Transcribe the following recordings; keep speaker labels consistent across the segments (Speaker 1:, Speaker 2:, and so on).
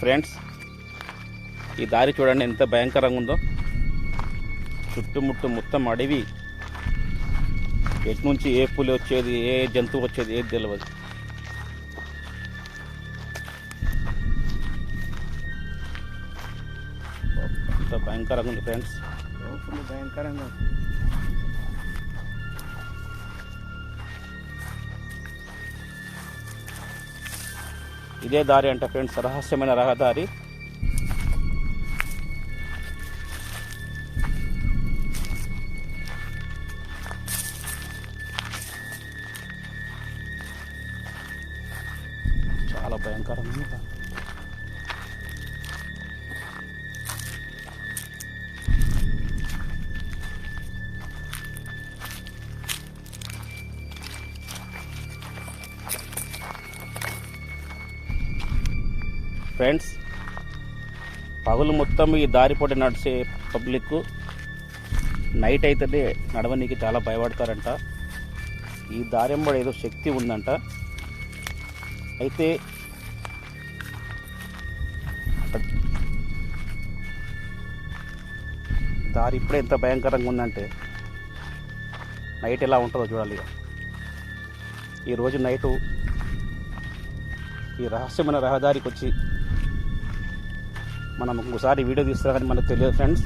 Speaker 1: Friends ఈ దారి చూడండి ఎంత భయంకరంగా ఉందో. చుట్టుముట్టు మొత్తం అడవి. ఎటు నుంచి ఏ పులి వచ్చేది ఏ జంతువు వచ్చేది ఏది తెలియదు ఎంత భయంకరంగా ఉంది ఫ్రెండ్స్.
Speaker 2: భయంకరంగా
Speaker 1: ఇదే దారి అంట ఫ్రెండ్స్ రహస్యమైన రహదారి. చాలా భయంకరంగా ఫ్రెండ్స్ పగులు మొత్తం ఈ దారిపూట నడిచే పబ్లిక్ నైట్ అయితేనే నడవనీకి చాలా భయపడతారంట. ఈ దారింబడి ఏదో శక్తి ఉందంట. అయితే దారి ఇప్పుడే ఎంత భయంకరంగా ఉందంటే నైట్ ఎలా ఉంటుందో చూడాలి ఈరోజు నైటు ఈ రహస్యమైన రహదారికి వచ్చి మనం ఒకసారి వీడియో తీస్తారని మనకు తెలియదు ఫ్రెండ్స్.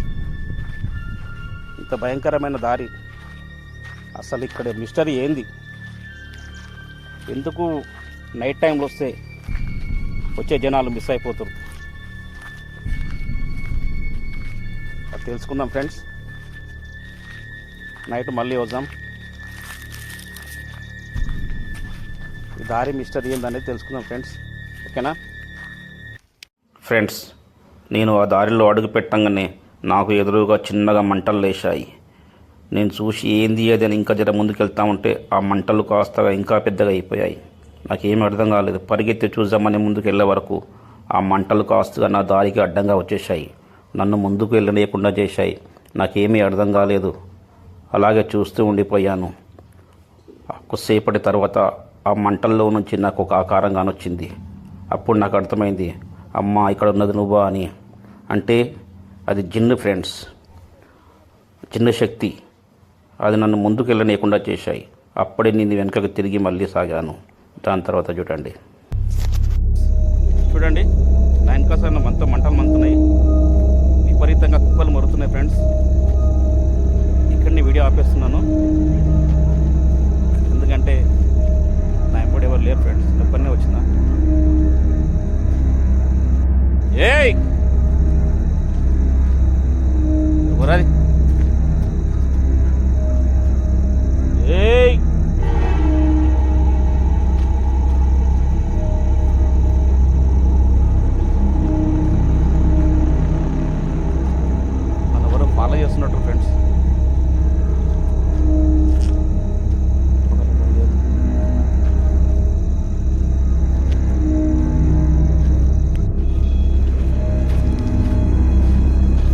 Speaker 1: ఇంత భయంకరమైన దారి. అసలు ఇక్కడ మిస్టరీ ఏంది? ఎందుకు నైట్ టైంలో వస్తే వచ్చే జనాలు మిస్ అయిపోతారు? అది తెలుసుకుందాం ఫ్రెండ్స్. నైట్ మళ్ళీ వద్దాం. ఈ దారి మిస్టరీ ఏందనేది తెలుసుకుందాం ఫ్రెండ్స్. ఓకేనా? ఫ్రెండ్స్ నేను ఆ దారిలో అడుగు పెట్టంగానే నాకు ఎదురుగా చిన్నగా మంటలు లేచాయి నేను చూసి ఏంది అది అని ఇంకా జర ముందుకెళ్తా ఉంటే ఆ మంటలు కాస్తగా ఇంకా పెద్దగా అయిపోయాయి. నాకేమీ అర్థం కాలేదు. పరిగెత్తి చూద్దామని ముందుకు వెళ్ళే వరకు ఆ మంటలు కాస్తగా నా దారికి అడ్డంగా వచ్చేసాయి నన్ను ముందుకు వెళ్ళలేకుండా చేశాయి. నాకేమీ అర్థం కాలేదు. అలాగే చూస్తూ ఉండిపోయాను. కొద్దిసేపటి తర్వాత ఆ మంటల్లో నుంచి నాకు ఒక ఆకారం కానొచ్చింది అప్పుడు నాకు అర్థమైంది అమ్మ ఇక్కడ ఉన్నది నువ్వా అని. అంటే అది జిన్ను ఫ్రెండ్స్ చిన్న శక్తి. అది నన్ను ముందుకు వెళ్ళనీయకుండా చేశాయి. అప్పుడే నేను వెనుకకు తిరిగి మళ్ళీ సాగాను. దాని తర్వాత చూడండి. చూడండి నా వెనక మంత మంటలు మంతున్నాయి. విపరీతంగా కుప్పలు మరుతున్నాయి ఫ్రెండ్స్. ఇక్కడనే వీడియో ఆపేస్తున్నాను. ఎందుకంటే నా ఎంబడి ఎవరు లేరు ఫ్రెండ్స్. ఒక్కనే వచ్చిందా? ఏయ్!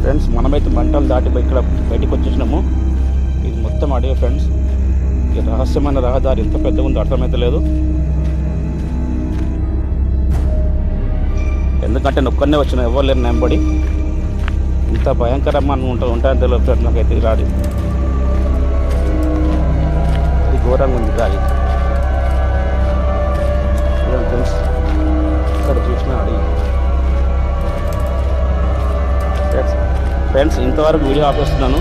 Speaker 1: ఫ్రెండ్స్ మనమైతే మంటలు దాటి ఇక్కడ బయటికి వచ్చేసినాము. ఇది మొత్తం అడవి ఫ్రెండ్స్. ఈ రహస్యమైన రహదారి. ఎంత పెద్ద ఉందో అర్థమైతే లేదు. ఎందుకంటే నొక్కనే వచ్చిన ఎవరు లేరు నెంబడి. ఇంత భయంకరమైన ఉంటా ఉంటాయని తెలియదు ఫ్రెండ్స్ నాకైతే రాదు రాడి ఇది ఘోరంగా ఉంది గాలి. ఫ్రెండ్స్ ఇంతవరకు వీడియో ఆపేస్తున్నాను.